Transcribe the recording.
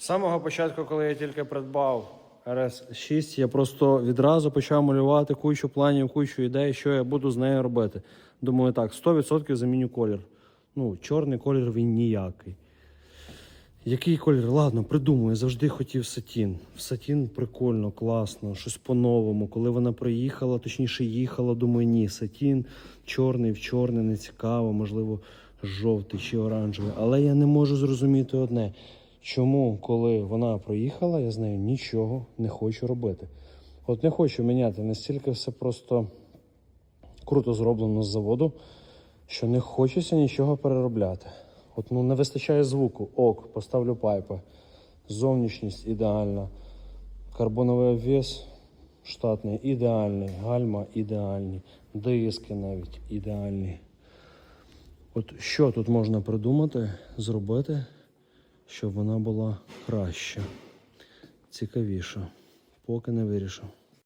З самого початку, коли я тільки придбав RS6, я просто відразу почав малювати кучу планів, кучу ідей, що я буду з нею робити. Думаю, так, 100% заміню колір. Ну, чорний колір він ніякий. Який колір? Ладно, придумаю. Завжди хотів сатін. Сатін прикольно, класно, щось по-новому. Коли вона приїхала, точніше їхала, думаю, ні, сатін, чорний в чорний, не цікаво, можливо, жовтий чи оранжевий. Але я не можу зрозуміти одне. Чому, коли вона проїхала, я з нею нічого не хочу робити. От не хочу міняти настільки все просто круто зроблено з заводу, що не хочеться нічого переробляти. От ну не вистачає звуку. Ок, поставлю пайпи. Зовнішність ідеальна. Карбоновий обвес штатний, ідеальний. Гальма ідеальні. Диски навіть ідеальні. От що тут можна придумати, зробити, щоб вона була краща, цікавіша. Поки не вирішив.